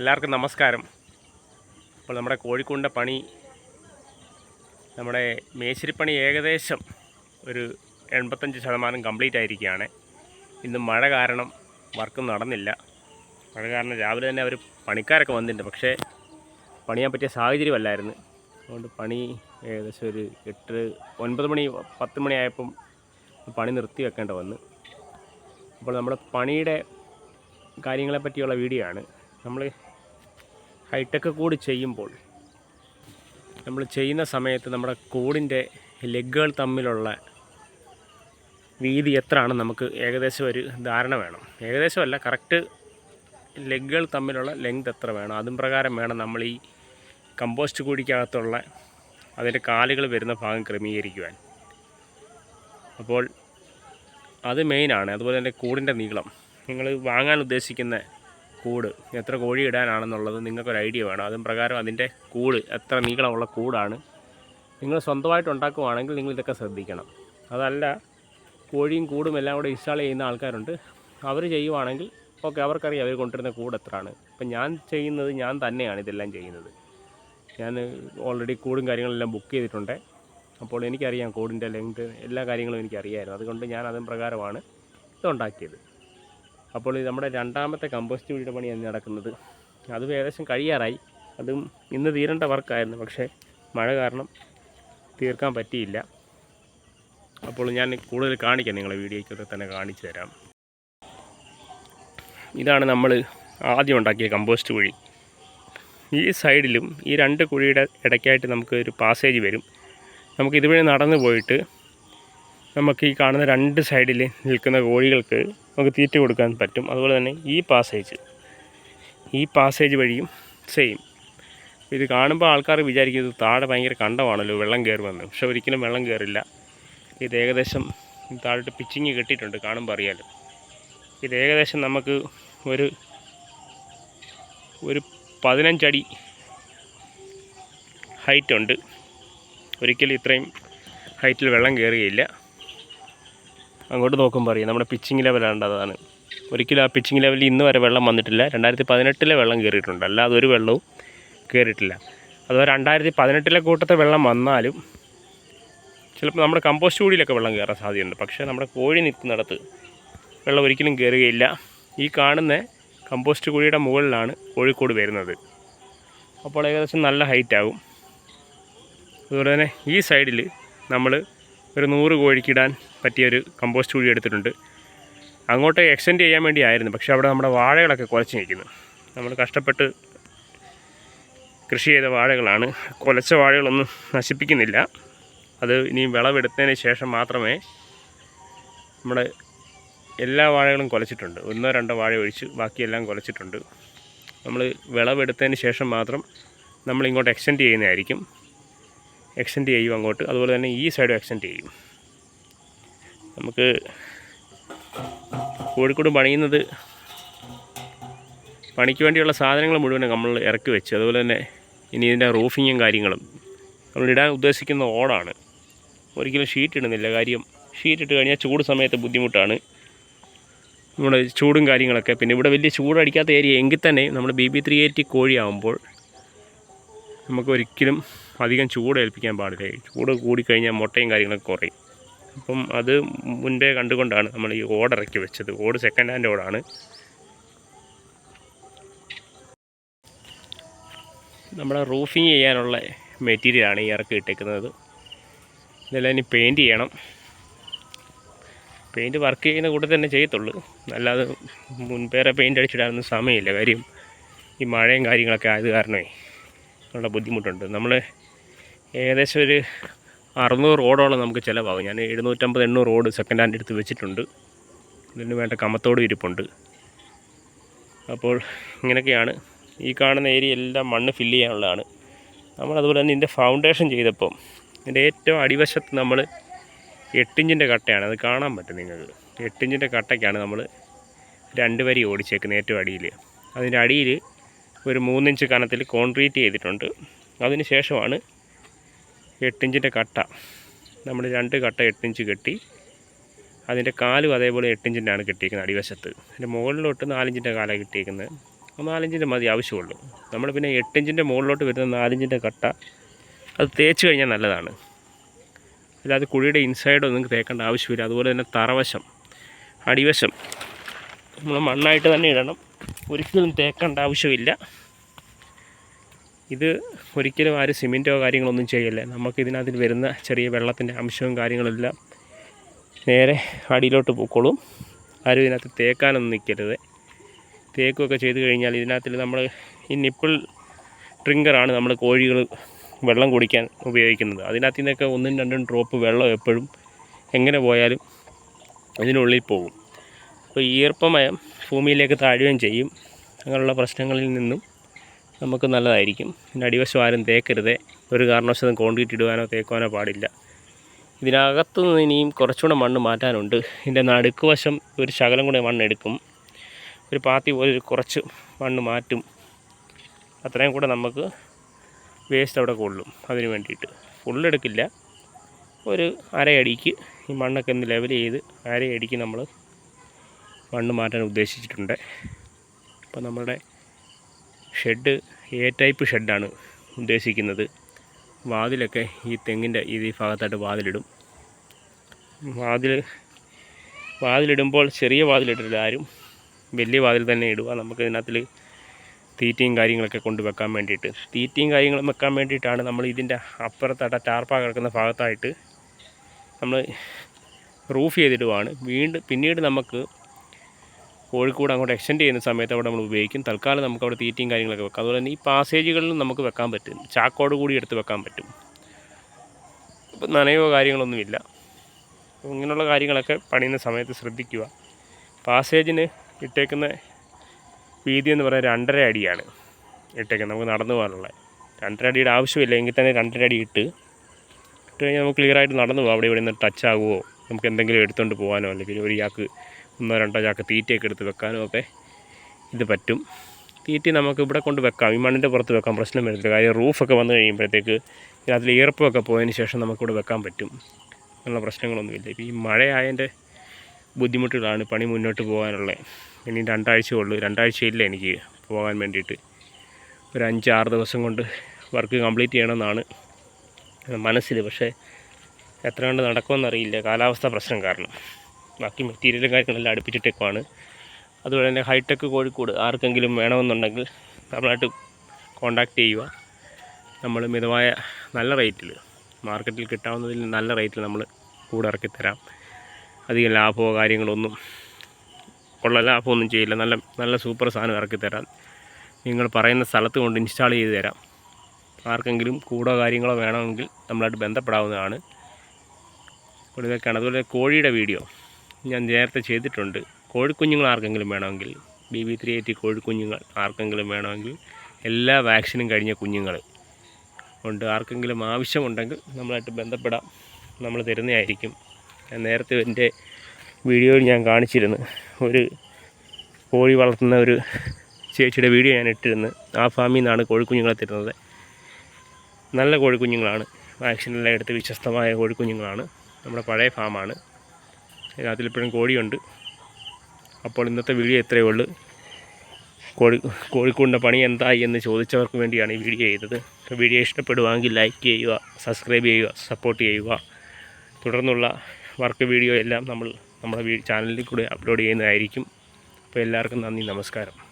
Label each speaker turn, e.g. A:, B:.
A: എല്ലാവർക്കും നമസ്കാരം. അപ്പോൾ നമ്മുടെ കോഴിക്കോടിന്റെ പണി നമ്മുടെ മേശിരിപ്പണി ഏകദേശം ഒരു എൺപത്തഞ്ച് ശതമാനം കംപ്ലീറ്റ് ആയിരിക്കുകയാണ്. ഇന്ന് മഴ കാരണം വർക്ക് നടന്നില്ല. മഴ കാരണം രാവിലെ തന്നെ അവർ പണിക്കാരൊക്കെ വന്നിട്ടുണ്ട്. പക്ഷേ പണിയാൻ പറ്റിയ സാഹചര്യമല്ലായിരുന്നു അതുകൊണ്ട് പണി ഏകദേശം ഒരു എട്ട് ഒൻപത് മണി പത്ത് മണിയായപ്പം പണി നിർത്തി വെക്കേണ്ട വന്ന്. അപ്പോൾ നമ്മുടെ പണിയുടെ കാര്യങ്ങളെ പറ്റിയുള്ള വീഡിയോ ആണ്. നമ്മൾ ഹൈടെക് കൂടി ചെയ്യുമ്പോൾ നമ്മൾ ചെയ്യുന്ന സമയത്ത് നമ്മുടെ കൂടിന്റെ ലെഗുകൾ തമ്മിലുള്ള വീതി എത്രയാണ് നമുക്ക് ഏകദേശം ഒരു ധാരണ വേണം. ഏകദേശമല്ല കറക്റ്റ് ലെഗുകൾ തമ്മിലുള്ള ലെങ്ത് എത്ര വേണം അതും പ്രകാരം വേണം നമ്മൾ ഈ കമ്പോസ്റ്റ് കൂടിക്കകത്തുള്ള അതിന്റെ കാലുകൾ വരുന്ന ഭാഗം ക്രമീകരിക്കുവാൻ. അപ്പോൾ അത് മെയിനാണ്. അതുപോലെ തന്നെ കൂടിന്റെ നീളം. നിങ്ങൾ വാങ്ങാൻ ഉദ്ദേശിക്കുന്ന കൂട്. എത്ര കോഴി ഇടാനാണെന്നുള്ളത് നിങ്ങൾക്കൊരു ഐഡിയ വേണം. അതും പ്രകാരം അതിന്റെ കൂട് എത്ര നീളമുള്ള കൂടാണ് നിങ്ങൾ സ്വന്തമായിട്ട് ഉണ്ടാക്കുവാണെങ്കിൽ നിങ്ങൾ ഇതൊക്കെ ശ്രദ്ധിക്കണം. അതല്ല കോഴിയും കൂടും എല്ലാം കൂടെ ഇൻസ്റ്റാൾ ചെയ്യുന്ന ആൾക്കാരുണ്ട്. അവർ ചെയ്യുവാണെങ്കിൽ ഓക്കെ അവർക്കറിയാം അവർ കൊണ്ടുവരുന്ന കൂട് എത്രയാണ്. ഇപ്പം ഞാൻ ചെയ്യുന്നത് ഞാൻ തന്നെയാണ് ഇതെല്ലാം ചെയ്യുന്നത്. ഞാൻ ഓൾറെഡി കൂടും കാര്യങ്ങളെല്ലാം ബുക്ക് ചെയ്തിട്ടുണ്ട്. അപ്പോൾ എനിക്കറിയാം കൂടിന്റെ ലെങ്ത് എല്ലാ കാര്യങ്ങളും എനിക്കറിയായിരുന്നു. അതുകൊണ്ട് ഞാൻ അതും പ്രകാരമാണ് ഇതുണ്ടാക്കിയത്. അപ്പോൾ ഇത് നമ്മുടെ രണ്ടാമത്തെ കമ്പോസ്റ്റ് വീടിന്റെ പണിയാണ് നടക്കുന്നത്. അതും ഏകദേശം കഴിയാറായി. അതും ഇന്ന് തീരേണ്ട വർക്കായിരുന്നു. പക്ഷേ മഴ കാരണം തീർക്കാൻ പറ്റിയില്ല. അപ്പോൾ ഞാൻ കൂടുതൽ കാണിക്കാം. നിങ്ങളെ വീഡിയോയ്ക്കൊക്കെ തന്നെ കാണിച്ചു തരാം. ഇതാണ് നമ്മൾ ആദ്യം ഉണ്ടാക്കിയ കമ്പോസ്റ്റ് കുഴി. ഈ സൈഡിലും ഈ രണ്ട് കുഴിയുടെ ഇടയ്ക്കായിട്ട് നമുക്ക് ഒരു പാസേജ് വരും. നമുക്ക് ഇതുവഴി നടന്നു പോയിട്ട് നമുക്ക് ഈ കാണുന്ന രണ്ട് സൈഡിൽ നിൽക്കുന്ന കോഴികൾക്ക് നമുക്ക് തീറ്റ കൊടുക്കാൻ പറ്റും. അതുപോലെ തന്നെ ഈ പാസേജ്. ഈ പാസേജ് വഴിയും സെയിം ഇത് കാണുമ്പോൾ ആൾക്കാർ വിചാരിക്കും ഇത് താഴെ ഭയങ്കര കണ്ടമാണല്ലോ വെള്ളം കയറുമെന്ന്. പക്ഷെ ഒരിക്കലും വെള്ളം കയറില്ല. ഇത് ഏകദേശം താഴോട്ട് പിച്ചിങ് കെട്ടിയിട്ടുണ്ട് കാണുമ്പോൾ അറിയാലോ. ഇത് ഏകദേശം നമുക്ക് ഒരു ഒരു പതിനഞ്ചടി ഹൈറ്റ് ഉണ്ട്. ഒരിക്കലും ഇത്രയും ഹൈറ്റിൽ വെള്ളം കയറുകയില്ല. അങ്ങോട്ട് നോക്കുമ്പോൾ അറിയാം. നമ്മുടെ പിച്ചിങ് ലെവലാണ് അതാണ്. ഒരിക്കലും ആ പിച്ചിങ് ലെവലിൽ ഇന്ന് വരെ വെള്ളം വന്നിട്ടില്ല. രണ്ടായിരത്തി പതിനെട്ടിലെ വെള്ളം കയറിയിട്ടുണ്ട് അല്ലാതെ ഒരു വെള്ളവും കയറിയിട്ടില്ല അഥവാ രണ്ടായിരത്തി പതിനെട്ടിലെ കൂട്ടത്തെ വെള്ളം വന്നാലും ചിലപ്പോൾ നമ്മുടെ കമ്പോസ്റ്റ് കൂടിയിലൊക്കെ വെള്ളം കയറാൻ സാധ്യതയുണ്ട്. പക്ഷേ നമ്മുടെ കോഴി നിൽക്കുന്നിടത്ത് വെള്ളം ഒരിക്കലും കയറുകയില്ല ഈ കാണുന്ന കമ്പോസ്റ്റ് കുഴിയുടെ മുകളിലാണ് കോഴിക്കോട് വരുന്നത്. അപ്പോൾ ഏകദേശം നല്ല ഹൈറ്റ് ആകും അതുപോലെ തന്നെ ഈ സൈഡിൽ നമ്മൾ ഒരു നൂറ് കോഴിക്കിടാൻ പറ്റിയൊരു കമ്പോസ്റ്റ് കുഴി എടുത്തിട്ടുണ്ട്. അങ്ങോട്ട് എക്സ്റ്റെൻഡ് ചെയ്യാൻ വേണ്ടി ആയിരുന്നു പക്ഷേ അവിടെ നമ്മുടെ വാഴകളൊക്കെ കുലച്ച് നിൽക്കുന്നു. നമ്മൾ കഷ്ടപ്പെട്ട് കൃഷി ചെയ്ത വാഴകളാണ്. കുലച്ച വാഴകളൊന്നും നശിപ്പിക്കുന്നില്ല. അത് ഇനി വിളവെടുത്തതിന് ശേഷം മാത്രമേ നമ്മുടെ എല്ലാ വാഴകളും കുലച്ചിട്ടുണ്ട്. ഒന്നോ രണ്ടോ വാഴ ഒഴിച്ച് ബാക്കിയെല്ലാം കുലച്ചിട്ടുണ്ട്. നമ്മൾ വിളവെടുത്തതിന് ശേഷം മാത്രം നമ്മൾ ഇങ്ങോട്ട് എക്സ്റ്റെൻഡ് ചെയ്യുന്നതായിരിക്കും. എക്സ്റ്റെൻഡ് ചെയ്യും അങ്ങോട്ട്. അതുപോലെ തന്നെ ഈ സൈഡും എക്സ്റ്റെൻഡ് ചെയ്യും. നമുക്ക് കോഴിക്കോട് പണിയുന്നത് പണിക്ക് വേണ്ടിയുള്ള സാധനങ്ങൾ മുഴുവൻ നമ്മൾ ഇറക്കി വെച്ച് അതുപോലെ തന്നെ ഇനി ഇതിന്റെ റൂഫിങ്ങും കാര്യങ്ങളും നമ്മൾ ഇടാൻ ഉദ്ദേശിക്കുന്ന ഓടാണ്. ഒരിക്കലും ഷീറ്റ് ഇടുന്നില്ല. കാര്യം ഷീറ്റ് ഇട്ട് കഴിഞ്ഞാൽ ചൂട് സമയത്ത് ബുദ്ധിമുട്ടാണ്. നമ്മുടെ ചൂടും കാര്യങ്ങളൊക്കെ. പിന്നെ ഇവിടെ വലിയ ചൂടടിക്കാത്ത ഏരിയ എങ്കിൽ തന്നെ നമ്മൾ ബി ബി ത്രീ എയ്റ്റി കോഴിയാകുമ്പോൾ നമുക്ക് ഒരിക്കലും അധികം ചൂട് ഏൽപ്പിക്കാൻ പാടില്ല. ചൂട് കൂടിക്കഴിഞ്ഞാൽ മുട്ടയും കാര്യങ്ങളൊക്കെ കുറയും. അപ്പം അത് മുൻപേ കണ്ടുകൊണ്ടാണ് നമ്മൾ ഈ ഓട് ഇറക്കി വെച്ചത്. ഓട് സെക്കൻഡ് ഹാൻഡ് ഓടാണ്. നമ്മുടെ റൂഫിങ് ചെയ്യാനുള്ള മെറ്റീരിയലാണ് ഈ ഇറക്കി ഇട്ടേക്കുന്നത്. ഇതെല്ലാം ഇനി പെയിന്റ് ചെയ്യണം. പെയിന്റ് വർക്ക് ചെയ്യുന്ന കൂട്ടത്തിൽ തന്നെ ചെയ്യത്തുള്ളൂ. അല്ലാതെ മുൻപേറെ പെയിന്റ് അടിച്ചിടാനൊന്നും സമയമില്ല. കാര്യം ഈ മഴയും കാര്യങ്ങളൊക്കെ ആയത് കാരണമേ ഉള്ള ബുദ്ധിമുട്ടുണ്ട്. നമ്മൾ ഏകദേശം ഒരു അറുന്നൂറ് റോഡോളം നമുക്ക് ചിലവാകും. ഞാൻ എഴുന്നൂറ്റമ്പത് എണ്ണൂറ് റോഡ് സെക്കൻഡ് ഹാൻഡ് എടുത്ത് വെച്ചിട്ടുണ്ട്. ഇതിന് വേണ്ട കമത്തോട് ഇരിപ്പുണ്ട്. അപ്പോൾ ഇങ്ങനെയൊക്കെയാണ് ഈ കാണുന്ന ഏരിയ എല്ലാം മണ്ണ് ഫില്ല് ചെയ്യാനുള്ളതാണ്. നമ്മൾ അതുപോലെ തന്നെ ഇതിന്റെ ഫൗണ്ടേഷൻ ചെയ്തപ്പം ഇതിന്റെ ഏറ്റവും അടിവശത്ത് നമ്മൾ എട്ടിഞ്ചിന്റെ കട്ടയാണ്. അത് കാണാൻ പറ്റും നിങ്ങൾക്ക്. എട്ടിഞ്ചിന്റെ കട്ടയ്ക്കാണ് നമ്മൾ രണ്ട് വരി ഓടിച്ചേക്കുന്നത് ഏറ്റവും അടിയിൽ. അതിന്റെ അടിയിൽ ഒരു മൂന്നിഞ്ച് കനത്തിൽ കോൺക്രീറ്റ് ചെയ്തിട്ടുണ്ട്. അതിന് ശേഷമാണ് എട്ടിഞ്ചിന്റെ കട്ട. നമ്മൾ രണ്ട് കട്ട എട്ടിഞ്ച് കെട്ടി അതിന്റെ കാലും അതേപോലെ എട്ടിഞ്ചിന്റെയാണ് കെട്ടിയിരിക്കുന്നത് അടിവശത്ത്. അതിന്റെ മുകളിലോട്ട് നാലിഞ്ചിന്റെ കാലാണ് കിട്ടിയിരിക്കുന്നത് നാലിഞ്ചിന്റെ മതി ആവശ്യമുള്ളൂ. നമ്മൾ പിന്നെ എട്ടിഞ്ചിന്റെ മുകളിലോട്ട് വരുന്ന നാലിഞ്ചിന്റെ കട്ട അത് തേച്ച് കഴിഞ്ഞാൽ നല്ലതാണ്. അല്ലാതെ കുഴിയുടെ ഇൻസൈഡ് ഒന്നും തേക്കേണ്ട ആവശ്യമില്ല. അതുപോലെ തന്നെ തറവശം അടിവശം. നമ്മൾ മണ്ണായിട്ട് തന്നെ ഇടണം. ഒരിക്കലും തേക്കേണ്ട ആവശ്യമില്ല. ഇത് ഒരിക്കലും ആരും സിമെന്റോ കാര്യങ്ങളൊന്നും ചെയ്യല്ലേ. നമുക്ക് ഇതിനകത്ത് വരുന്ന ചെറിയ വെള്ളത്തിന്റെ അംശവും കാര്യങ്ങളെല്ലാം നേരെ അടിയിലോട്ട് പൊക്കോളും. ആരും ഇതിനകത്ത് തേക്കാനൊന്നും നിൽക്കരുത്. തേക്കുമൊക്കെ ചെയ്ത് കഴിഞ്ഞാൽ ഇതിനകത്തിൽ നമ്മൾ ഈ നിപ്പിൾ ട്രിങ്കറാണ് നമ്മൾ കോഴികൾ വെള്ളം കുടിക്കാൻ ഉപയോഗിക്കുന്നത്. അതിനകത്ത് നിന്നൊക്കെ ഒന്നും രണ്ടും ഡ്രോപ്പ് വെള്ളം എപ്പോഴും എങ്ങനെ പോയാലും ഇതിനുള്ളിൽ പോകും. അപ്പോൾ ഈർപ്പമയം ഭൂമിയിലേക്ക് താഴുകയും ചെയ്യും. അങ്ങനെയുള്ള പ്രശ്നങ്ങളിൽ നിന്നും നമുക്ക് നല്ലതായിരിക്കും. പിന്നെ അടിവശം ആരും തേക്കരുത്. ഒരു കാരണവശാലും കോൺക്രീറ്റ് ഇടുവാനോ തേക്കുവാനോ പാടില്ല. ഇതിനകത്തു നിന്ന് ഇനിയും കുറച്ചുകൂടെ മണ്ണ് മാറ്റാനുണ്ട്. ഇതിന്റെ നടുക്ക് വശം ഒരു ശകലം കൂടെ മണ്ണ് എടുക്കും ഒരു പാത്തി പോലെ ഒരു കുറച്ച് മണ്ണ് മാറ്റും. അത്രയും കൂടെ നമുക്ക് വേസ്റ്റ് അവിടെ കൊള്ളും. അതിന് വേണ്ടിയിട്ട്. ഫുള്ളെടുക്കില്ല ഒരു അരയടിക്ക് ഈ മണ്ണൊക്കെ ഒന്ന് ലെവൽ ചെയ്ത് അരയടിക്ക് നമ്മൾ മണ്ണ് മാറ്റാൻ ഉദ്ദേശിച്ചിട്ടുണ്ട്. അപ്പോൾ നമ്മുടെ ഷെഡ് എ ടൈപ്പ് ഷെഡാണ് ഉദ്ദേശിക്കുന്നത്. വാതിലൊക്കെ ഈ തെങ്ങിന്റെ ഈ ഭാഗത്തായിട്ട് വാതിലിടും. വാതിൽ വാതിലിടുമ്പോൾ ചെറിയ വാതിലിട്ടിട്ട് ആരും വലിയ വാതിൽ തന്നെ ഇടുക. നമുക്ക് ഇതിനകത്തിൽ തീറ്റയും കാര്യങ്ങളൊക്കെ കൊണ്ട് വെക്കാൻ വേണ്ടിയിട്ട്. തീറ്റയും കാര്യങ്ങളും വെക്കാൻ വേണ്ടിയിട്ടാണ് നമ്മൾ ഇതിന്റെ അപ്പുറത്തായിട്ട് ടാർപ്പ കിടക്കുന്ന ഭാഗത്തായിട്ട് നമ്മൾ റൂഫ് ചെയ്തിടുവാണ്. വീണ്ടും പിന്നീട് നമുക്ക് കോഴിക്കോട് അങ്ങോട്ട് എക്സ്റ്റെൻഡ് ചെയ്യുന്ന സമയത്ത് അവിടെ നമ്മൾ ഉപയോഗിക്കും. തൽക്കാലം നമുക്ക് അവിടെ തീറ്റയും കാര്യങ്ങളൊക്കെ വെക്കാം. അതുപോലെ തന്നെ ഈ പാസേജുകളിലും നമുക്ക് വെക്കാൻ പറ്റും. ചാക്കോട് കൂടി എടുത്ത് വെക്കാൻ പറ്റും. ഇപ്പം നനയോ കാര്യങ്ങളൊന്നുമില്ല ഇങ്ങനെയുള്ള കാര്യങ്ങളൊക്കെ പണിയുന്ന സമയത്ത് ശ്രദ്ധിക്കുക. പാസേജിന് ഇട്ടേക്കുന്ന വീതി എന്ന് പറയുന്നത് രണ്ടര അടിയാണ് ഇട്ടേക്കുന്നത്. നമുക്ക് നടന്നു പോകാനുള്ള. രണ്ടര അടിയുടെ ആവശ്യമില്ല എങ്കിൽ തന്നെ രണ്ടര അടി ഇട്ട് ഇട്ട് കഴിഞ്ഞാൽ നമുക്ക് ക്ലിയറായിട്ട് നടന്നു പോകാം. അവിടെ ഇവിടെ നിന്ന് ടച്ച് ആകുമോ നമുക്ക് എന്തെങ്കിലും എടുത്തുകൊണ്ട് പോകാനോ? അല്ലെങ്കിൽ ഒരു ചാക്ക് ഒന്നോ രണ്ടോ ചാക്ക് തീറ്റയൊക്കെ എടുത്ത് വെക്കാനും ഒക്കെ ഇത് പറ്റും. തീറ്റ നമുക്ക് ഇവിടെ കൊണ്ട് വെക്കാം. ഈ മണ്ണിന്റെ പുറത്ത് വെക്കാം. പ്രശ്നം വരുന്നില്ല കാര്യം റൂഫൊക്കെ വന്നു കഴിയുമ്പോഴത്തേക്ക് അതിൽ ഈർപ്പമൊക്കെ പോയതിന് ശേഷം നമുക്കിവിടെ വെക്കാൻ പറ്റും. അങ്ങനെയുള്ള പ്രശ്നങ്ങളൊന്നുമില്ല. ഇപ്പോൾ ഈ മഴയായതിന്റെ ബുദ്ധിമുട്ടുകളാണ് പണി മുന്നോട്ട് പോകാനുള്ളത് ഇനി രണ്ടാഴ്ച ഉള്ളൂ. രണ്ടാഴ്ചയില്ല എനിക്ക് പോകാൻ വേണ്ടിയിട്ട്. ഒരു അഞ്ച് ആറ് ദിവസം കൊണ്ട് വർക്ക് കംപ്ലീറ്റ് ചെയ്യണമെന്നാണ് മനസ്സിൽ. പക്ഷേ എത്ര കണ്ട് നടക്കുമെന്നറിയില്ല കാലാവസ്ഥ പ്രശ്നം കാരണം. ബാക്കി മെറ്റീരിയലും കാര്യങ്ങളെല്ലാം അടുപ്പിച്ചിട്ടേക്കുവാണ്. അതുപോലെ തന്നെ ഹൈടെക് കോഴിക്കോട് ആർക്കെങ്കിലും വേണമെന്നുണ്ടെങ്കിൽ നമ്മളായിട്ട് കോണ്ടാക്ട് ചെയ്യുക. നമ്മൾ മിതമായ നല്ല റേറ്റിൽ മാർക്കറ്റിൽ കിട്ടാവുന്നതിൽ നല്ല റേറ്റിൽ നമ്മൾ കൂടെ ഇറക്കിത്തരാം അധികം ലാഭമോ കാര്യങ്ങളൊന്നും ഉള്ള ലാഭമൊന്നും ചെയ്യില്ല. നല്ല നല്ല സൂപ്പർ സാധനം ഇറക്കിത്തരാം നിങ്ങൾ പറയുന്ന സ്ഥലത്ത് കൊണ്ട് ഇൻസ്റ്റാൾ ചെയ്ത് തരാം. ആർക്കെങ്കിലും കൂടോ കാര്യങ്ങളോ വേണമെങ്കിൽ നമ്മളായിട്ട് ബന്ധപ്പെടാവുന്നതാണ്. ഇതൊക്കെയാണ്. അതുപോലെ കോഴിയുടെ വീഡിയോ ഞാൻ നേരത്തെ ചെയ്തിട്ടുണ്ട്. കോഴിക്കുഞ്ഞുങ്ങൾ ആർക്കെങ്കിലും വേണമെങ്കിൽ ബി ബി ത്രീ എയ്റ്റി കോഴിക്കുഞ്ഞുങ്ങൾ ആർക്കെങ്കിലും വേണമെങ്കിൽ എല്ലാ വാക്സിനും കഴിഞ്ഞ കുഞ്ഞുങ്ങൾ ഉണ്ട്. ആർക്കെങ്കിലും ആവശ്യമുണ്ടെങ്കിൽ നമ്മളായിട്ട് ബന്ധപ്പെടാം. നമ്മൾ തരുന്നതായിരിക്കും. ഞാൻ നേരത്തെ എന്റെ വീഡിയോയിൽ ഞാൻ കാണിച്ചിരുന്നു. ഒരു കോഴി വളർത്തുന്ന ഒരു ചേച്ചിയുടെ വീഡിയോ ഞാൻ ഇട്ടിരുന്നു. ആ ഫാമിൽ നിന്നാണ് കോഴിക്കുഞ്ഞുങ്ങളെ തരുന്നത്. നല്ല കോഴിക്കുഞ്ഞുങ്ങളാണ്. വാക്സിനെല്ലാം എടുത്ത് വിശ്വസ്തമായ കോഴിക്കുഞ്ഞുങ്ങളാണ്. നമ്മുടെ പഴയ ഫാമാണ്. അതിലിപ്പോഴും കോഴിയുണ്ട്. അപ്പോൾ ഇന്നത്തെ വീഡിയോ ഇത്രയേ ഉള്ളൂ. കോഴി കോഴിക്കൂടിന്റെ പണി എന്തായി എന്ന് ചോദിച്ചവർക്ക് വേണ്ടിയാണ് ഈ വീഡിയോ ചെയ്തത്. വീഡിയോ ഇഷ്ടപ്പെടുവാണെങ്കിൽ ലൈക്ക് ചെയ്യുക സബ്സ്ക്രൈബ് ചെയ്യുക സപ്പോർട്ട് ചെയ്യുക. തുടർന്നുള്ള വർക്ക് വീഡിയോ എല്ലാം നമ്മൾ നമ്മുടെ ചാനലിൽ കൂടെ അപ്ലോഡ് ചെയ്യുന്നതായിരിക്കും. അപ്പോൾ എല്ലാവർക്കും നന്ദി നമസ്കാരം.